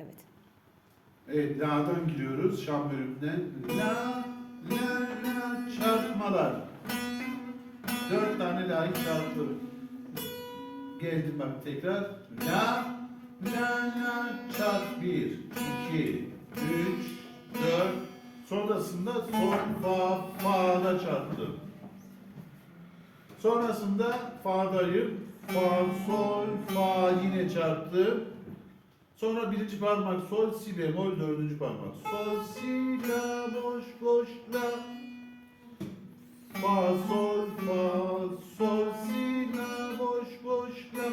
Evet. Evet, la'dan giriyoruz Şam bölümünden. La, la, la, çarpmalar. Dört tane la'yı çarptım. Geldim bak tekrar. La, la, la, çarp bir, iki, üç, dört. Sonrasında sol, fa, fa'da çarptım. Sonrasında fa'dayım. Fa, sol, fa yine çarptım. Sonra birinci parmak sol, si bemol, dördüncü parmak. Sol, si, la, boş, boş, la. Fa, sol, fa, sol, si, la, boş, boş, la.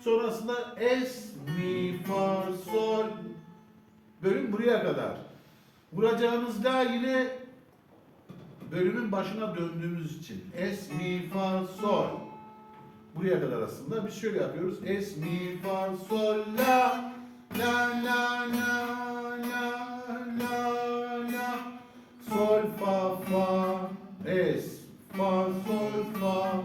Sonrasında es, mi, fa, sol. Bölüm buraya kadar. Vuracağınız la yine bölümün başına döndüğümüz için. Es, mi, fa, sol. Buraya kadar aslında. Biz şöyle yapıyoruz. Es, mi, fa, sol, la. Fa, sol, fa.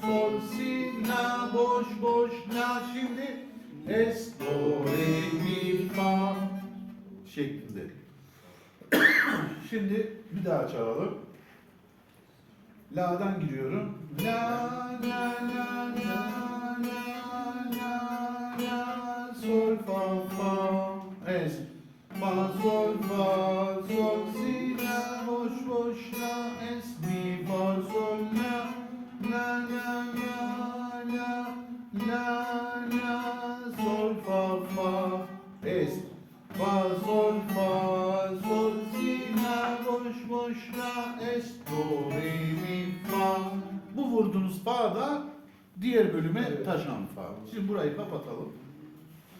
Sol, si, la, boş, boş, la. Şimdi es, do, re, mi, fa şeklinde. Şimdi bir daha çalalım. La'dan giriyorum. La la la la la la la sol fa fa es fa sol es fa sol fa sol si la boş boş la es do re mi fa bu vurduğunuz fa da diğer bölüme taşan fa. Şimdi burayı kapatalım.